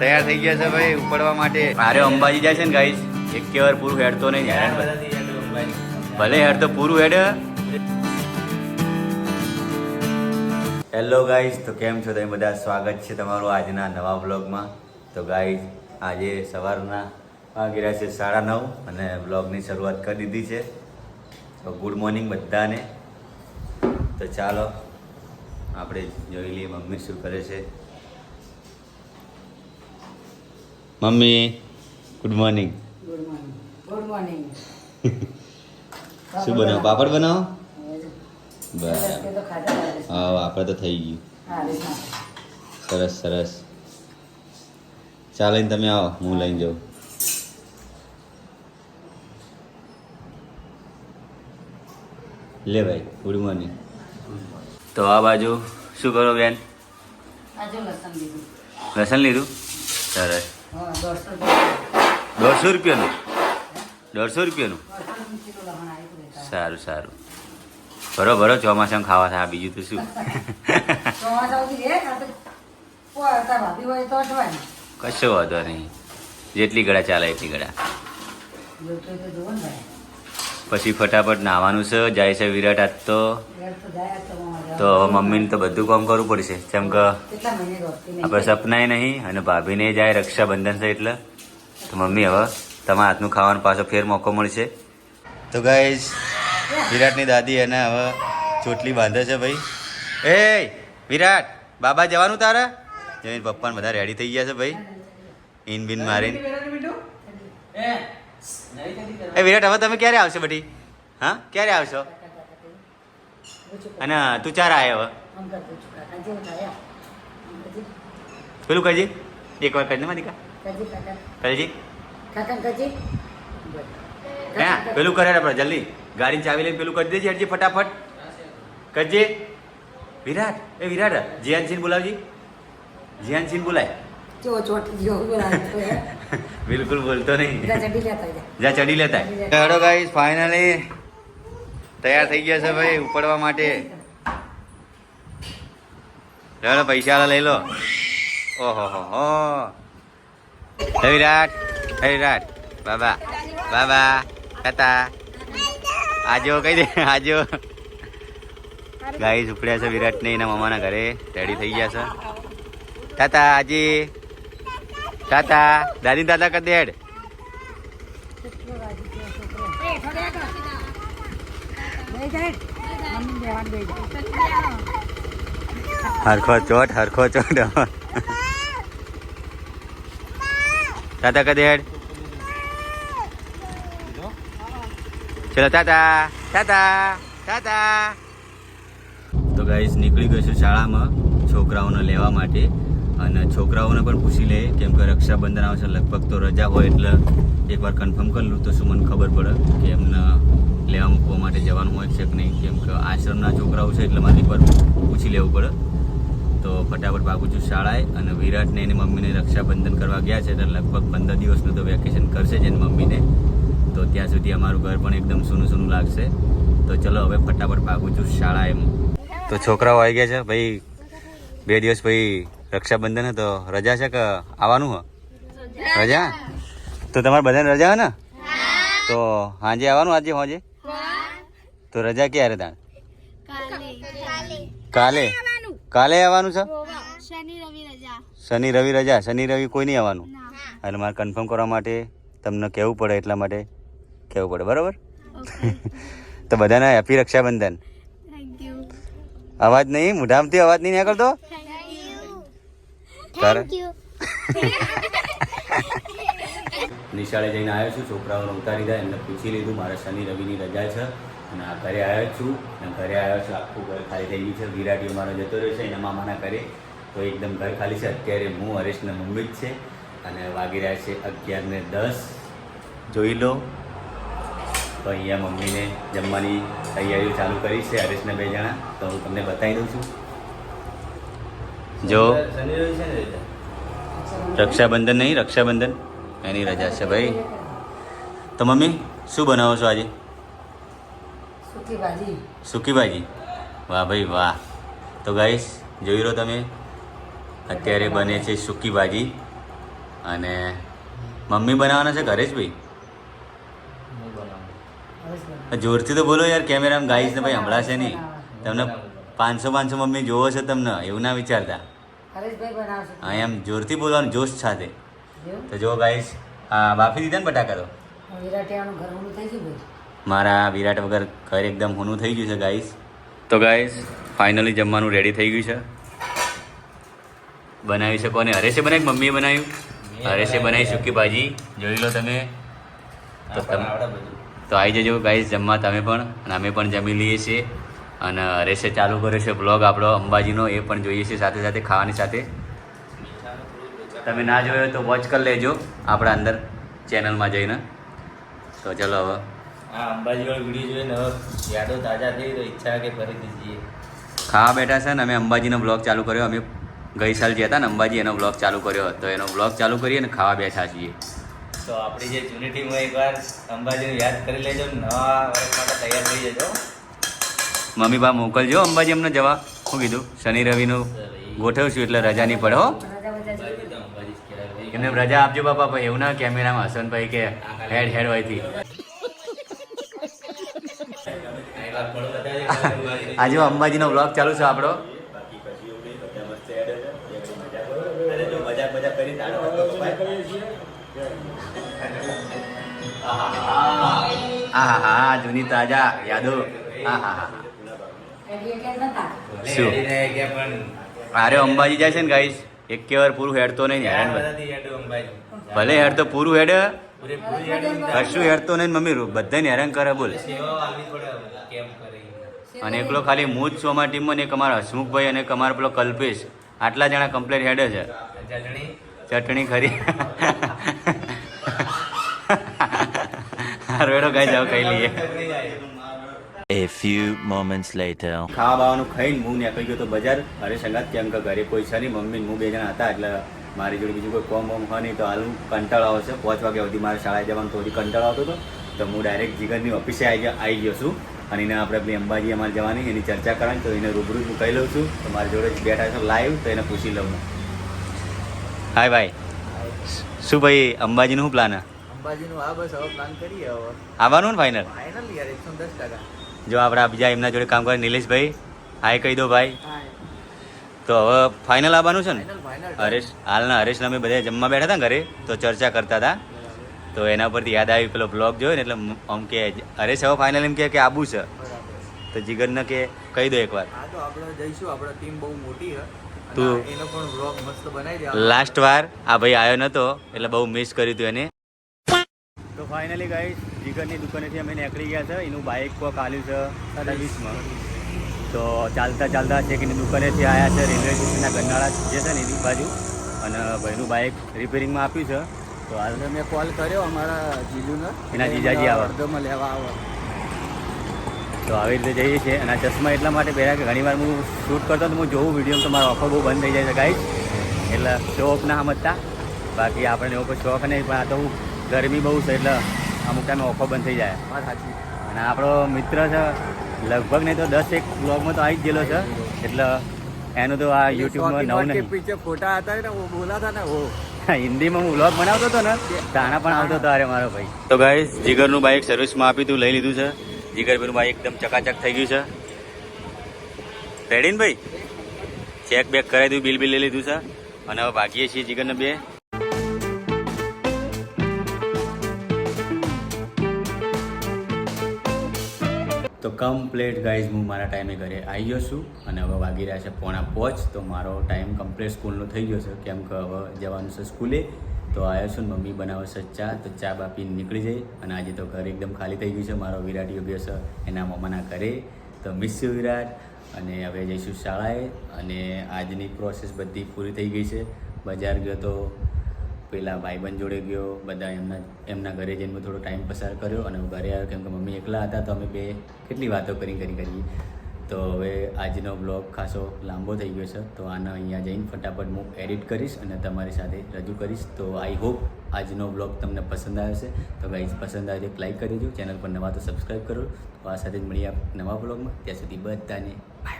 તૈયાર થઈ ગયા છે ભાઈ ઉપડવા માટે. મારે અંબાજી જાય છે ને ગાઈસ એક વાર પૂરું હેડતો નહીં હેરાન ભલે હેડ તો પૂરું હેડ. હેલો ગાઈસ તો કેમ છો? તમે બધા? સ્વાગત છે તમારું આજના નવા બ્લોગમાં તો ગાઈસ આજે સવારના વાગી રહ્યા છે સાડા નવ અને વ્લોગની શરૂઆત કરી દીધી છે. તો ગુડ મોર્નિંગ બધાને. તો ચાલો આપણે જોઈ લઈએ મમ્મી શું કરે છે. Mummy good morning good morning શું બનાવો? પાપડ બનાવો? બરાબર. હા આપણે તો થઈ ગયું. સરસ સરસ. ચાલે તમે આવો હું લઈને જાઉં. લે ભાઈ ગુડ મોર્નિંગ તો આ બાજુ શું કરો બેન? લસણ લીધું? સરસ. દોઢસો રૂપિયાનું. દોઢસો રૂપિયાનું. સારું સારું. ભરો ભરો ચોમાસામાં ખાવા થાય બીજું તો શું. કશો વાંધો નહીં. જેટલી ગળા ચાલે એટલી ગળા. પછી ફટાફટ નાવાનું છે. જાય છે વિરાટ આજ તો. તો. મમ્મીને તો બધું કામ કરવું પડશે. જેમ કે. આપણે સપનાય નહીં અને ભાભીને જાય રક્ષાબંધન છે એટલે. તો મમ્મી હવે તમારા હાથનું ખાવાનો પાછો ફેર મોકો મળશે. તો ગાઈઝ વિરાટની દાદી એને હવે ચોટલી બાંધે છે ભાઈ. એ વિરાટ બાબા જવાનું તારે? જમીન પપ્પાને બધા રેડી થઈ ગયા છે ભાઈ. ઇન બિન મારીને. એ વિરાટ, હવે તમે ક્યારે આવશો બધી? હા? ક્યારે આવશો? અને તું ચાર આવ્યો. પેલું કરજે. એક વાર કરજે મારી કરજે. હા પેલું કરે આપણે જલ્દી. ગાડી ચાવી લઈને પેલું કરી દેજે હટજી ફટાફટ. કરજે. વિરાટ, એ વિરાટ જીયાન સિંહ બોલાવજી. જીયાનસિંહ બોલાય. બિલકુલ બોલતો નહીં. જા ચડી લેતા હેડો ગાઈસ ફાઇનલી તૈયાર થઈ ગયા છે ભાઈ ઉપડવા માટે હેડો પૈસા લઈ લો ઓહો હો હો હે વિરાટ હે વિરાટ બાબા બાબા કતા આજો કઈ દે આજો ગાઈસ ઉપડ્યા છે વિરાટ ને એના મામાના ઘરે રેડી થઈ ગયા છે તાતા આજી તાતા, દાદી દાદા કર દેડ. હરખો ચોટ હરખો ચોટ. તાતા કદેડ ચલો, તાતા તાતા તાતા. તો ગાઈસ નીકળી ગયો છું શાળામાં છોકરાઓને લેવા માટે. અને છોકરાઓને પણ પૂછી લે કેમ કે રક્ષાબંધન આવશે લગભગ તો રજા હોય એટલે એકવાર કન્ફર્મ કરી લઉં તો શું મને ખબર પડે કે એમને લેવા મૂકવા માટે જવાનું હોય છે કે નહીં. કેમ કે આશ્રમના છોકરાઓ છે એટલે મારી પર પૂછી લેવું પડે. તો ફટાફટ ભાગું છું શાળાએ અને વિરાટને એની મમ્મીને રક્ષાબંધન કરવા ગયા છે, એટલે લગભગ પંદર દિવસનું તો વેકેશન કરશે જ એની મમ્મીને. તો ત્યાં સુધી અમારું ઘર પણ એકદમ સૂનું સૂનું લાગશે. તો ચલો હવે ફટાફટ ભાગું છું શાળાએ. તો છોકરાઓ આવી ગયા છે, ભાઈ, બે દિવસ ભાઈ રક્ષાબંધન હે તો રજા છે કે આવવાનું હો? રજા? તો તમારે બધાને રજા હે ને? તો હાજે આવવાનું આજે હોજે? તો રજા ક્યારે તાણ? કાલે. કાલે. આવવાનું. છે? શનિ રવિ રજા. શનિ રવિ રજા. શનિ રવિ કોઈ નહીં આવવાનું? એટલે મારે કન્ફર્મ કરવા માટે તમને કહેવું પડે એટલા માટે કહેવું પડે. બરાબર? તો બધાને હેપી રક્ષાબંધન. અવાજ નહીં? મોઢામથી અવાજ નહીં નીકળતો? તારે? નિશાળે જઈને આવ્યો છું છોકરાઓને ઉતારી દે એમને પૂછી લીધું મારે શનિ રવિની રજા છે અને આ ઘરે આવ્યો છું અને ઘરે આવ્યો છું આખું ઘર ખાલી થઈ ગયું છે વિરાટીઓ મારો જતો રહ્યો છે એના મામાના ઘરે તો એકદમ ઘર ખાલી છે અત્યારે હું હરેશને મમ્મી જ છે અને વાગી રહ્યા છે અગિયાર ને દસ જોઈ લો. તો અહીંયા મમ્મીને જમવાની તૈયારીઓ ચાલુ કરી છે હરેશને બે જણા તો હું તમને બતાવી દઉં છું. જો રક્ષાબંધન નહીં રક્ષાબંધન? એની રજા છે ભાઈ. તો મમ્મી શું બનાવો છો આજે? સૂકી ભાજી. વાહ ભાઈ વાહ. તો ગાઈશ જોઈ રહો તમે અત્યારે બને છે સૂકી ભાજી. અને મમ્મી બનાવવાના છે ઘરે જ ભાઈ? જોરથી તો બોલો યાર કેમેરામાં ગાઈશ ને ભાઈ હમણાં છે નહીં. તમને પાંચસો પાંચસો મમ્મી જોવો છે તમને એવું ના વિચારતા. હા એમ જોરથી બોલવાનું જોશ સાથે. તો જો ગાઈસ હા બાફી દીધા ને બટાકા તો મારા વિરાટ વગર ઘર એકદમ હુનું થઈ ગયું છે ગાઈસ તો ગાઈસ ફાઇનલી જમવાનું રેડી થઈ ગયું છે. બનાવી શકો અને હરેશે બનાવી મમ્મીએ બનાવ્યું? હરેશે બનાવી સૂકી ભાજી. જોઈ લો તમે. તો તમે તો આવી જજો ગાઈસ જમવા તમે પણ અને અમે પણ જમી લઈએ છીએ. અને હરેશે ચાલુ કર્યો છે બ્લોગ આપણો. અંબાજીનો એ પણ જોઈએ છે સાથે સાથે ખાવાની સાથે. તમે ના જોયો તો વોચ કરી લેજો આપણા અંદર ચેનલમાં જઈને. તો ચલો હવે. આ અંબાજી વીડિયો જોઈને હવે યાદો તાજા થઈ તો ઈચ્છા કે ફરીથી જઈએ. ખાવા બેઠા છે ને અમે અંબાજીનો બ્લોગ ચાલુ કર્યો. અમે ગઈ સાલ ગયા હતા ને અંબાજી એનો બ્લોગ ચાલુ કર્યો તો એનો બ્લોગ ચાલુ કરીએ ને ખાવા બેઠા છીએ. તો આપણી જે જૂની ટીમ હોય એકવાર અંબાજીને યાદ કરી લેજો નવા વર્ષ માટે તૈયાર થઈ જજો. મમ્મી બા, મોકલજો અંબાજી અમને જવા શું કીધું, શનિ રવિનું ગોઠવશું એટલે રજા નહીં પડે છે. એમને રજા આપજો બાપા ભાઈ એવું ના કેમેરામાં હસનભાઈ કે હેડ હેડ હોયથી ફળો બતાવજો. આજે અંબાજીનો બ્લોગ ચાલુ છે આપણો હા હા જૂની તાજા યાદો હા હા અરે અંબાજી જાય છે ને ગાઈસ એક કે વાર પૂરું હેડતો નહીં હેરાન. ભલે હેડતો પૂરું હેડ. કશું હેડતો નહીં મમ્મી બધાને હેરાન કરે બોલ. અને એકલો ખાલી હું જ છું અમારા ટીમમાં ને એક અમારા હસમુખભાઈ અને એક અમારો પેલો કલ્પેશ. આટલા જણા કમ્પ્લેટ હેડે છે. ચટણી? ખરી. હારો હેડો ગાઈ જાવ ખાઈ લઈએ. A few moments later. ખાવા બાવાનું ખાઈને હું નીકળી ગયો તો બજાર. અરે સંગાત કેમ કે ઘરે કોઈ છે નહીં મમ્મી હું બે જણા હતા એટલે મારી જોડે બીજું કોઈ કોમ વોમ હોય નહીં તો હાલ હું કંટાળો આવશે. પાંચ વાગ્યા સુધી મારે શાળાએ જવાનું તો હજી કંટાળો આવતો હતો. તો હું ડાયરેક્ટ જીગરની ઓફિસે આવી ગયો આવી ગયો છું. અને એને આપણે પેલી અંબાજી અમારે જવાની એની ચર્ચા કરવાની તો એને રૂબરૂ હું કહી લઉં છું. તો મારી જોડે બેઠા છે લાઈવ તો એને પૂછી લઉં હાય ભાઈ શું ભાઈ અંબાજીનું શું પ્લાન અંબાજીનું આ બસ હવે પ્લાન કરીએ હવે. આવવાનું ને ફાઇનલ ફાઇનલ યાર એકસો દસ ટકા. જો આપણા બીજા એમના જોડે કામ કરે નિલેશભાઈ હાય કહી દો ભાઈ. તો હવે ફાઇનલ આવવાનું છે ને? હરેશ હાલના હરેશને અમે બધા જમવા બેઠા હતા ઘરે તો ચર્ચા કરતા હતા. તો એના પરથી યાદ આવી પેલો બ્લોગ જોયો ને એટલે આમ કે હરેશ હવે ફાઇનલ એમ કે આબુ છે. તો જીગરને કે કહી દો એકવાર. હા તો આપણે જઈશું આપણા ટીમ બહુ મોટી છે. તું- એનો પણ વ્લોગ મસ્ત બનાવી દે. લાસ્ટ વાર આ ભાઈ આવ્યો નતો એટલે બહુ મિસ કર્યું તું એને. તો ફાઇનલી ગાઈસ જીગરની દુકાનેથી અમે નીકળી ગયા છે. એનું બાઇક કોક આલ્યું છે સર્વિસમાં તો ચાલતા ચાલતા છે કે એની દુકાનેથી આવ્યા છે રેલવે સ્ટેશનના ગંડાળા જે છે ને એની બાજુ. અને ભાઈનું બાઇક રિપેરિંગમાં આપ્યું છે. તો હાલ મેં કોલ કર્યો અમારા જીજુને એના જીજાજી આવે. અડધોમાં લેવા આવે. તો આવી રીતે જઈએ છીએ. અને ચશ્મા એટલા માટે પહેર્યા કે ઘણીવાર હું શૂટ કરતો તો હું જોઉં વીડિયો તો મારો ઓફર બહુ બંધ થઈ જાય છે ગાઈસ એટલે શોખ ના સમજતા. બાકી આપણે એવો કોઈ શોખ નહીં પણ આ તો હું ગરમી બહુ છે એટલે અમુક ટાઈમ ઓફો બંધ થઈ જાય. અને આપણો મિત્ર છે લગભગ નહીં તો દસ એક બ્લોગમાં તો આવી જ ગયેલો છે. એટલે એનું તો આ યુટ્યુબમાં નવું નહીં. પીછે ફોટા હતા ને બોલાતા ને હો. હિન્દીમાં હું વ્લોગ બનાવતો હતો ને તાણા પણ આવતો હતો અરે મારો ભાઈ. તો ગાઈસ જીગરનું બાઇક સર્વિસમાં આપી તું લઈ લીધું છે. જીગરભાઈનું બાઇક એકદમ ચકાચક થઈ ગયું છે. રેડીન ભાઈ? ચેક બેક કરાવી દીધું બિલ બિલ લઈ લીધું છે. અને હવે ભાગીએ છીએ જીગરને બે. તો કમ્પ્લેટ ગાઈઝ હું મારા ટાઈમે ઘરે આવી ગયો છું અને હવે વાગી રહ્યા છે પોણા પહોંચ તો મારો ટાઈમ કમ્પ્લેટ સ્કૂલનો થઈ ગયો છે. કેમ કે હવે જવાનું છે સ્કૂલે તો આવ્યો છું મમ્મી બનાવે છે ચા, તો ચા બાપીને નીકળી જાય અને આજે તો ઘર એકદમ ખાલી થઈ ગયું છે. મારો વિરાટ યોગ્ય છે એના મમ્માના ઘરે. તો મિસ યુ વિરાટ. અને હવે જઈશું શાળાએ અને આજની પ્રોસેસ બધી પૂરી થઈ ગઈ છે. બજાર ગયો તો પેલા ભાઈબંધ જોડે ગયો, બધા એમના એમના ઘરે જઈને થોડો ટાઈમ પસાર કર્યો અને હું ઘરે આવ્યો કેમ કે મમ્મી એકલા હતા તો અમે બે કેટલી વાતો કરી કરી કરી. તો હવે આજનો બ્લોગ ખાસો લાંબો થઈ ગયો છે, તો આને અહીંયા જઈને ફટાફટ હું એડિટ કરીશ અને તમારી સાથે રજૂ કરીશ. તો આઈ હોપ આજનો બ્લોગ તમને પસંદ આવ્યો છે તો ગાઈઝ પસંદ આવે તો લાઈક કરી દો ચેનલ પર નવા તો સબસ્ક્રાઈબ કરો. તો આ સાથે જ મળીએ નવા બ્લોગમાં ત્યાં સુધી બધાને બાય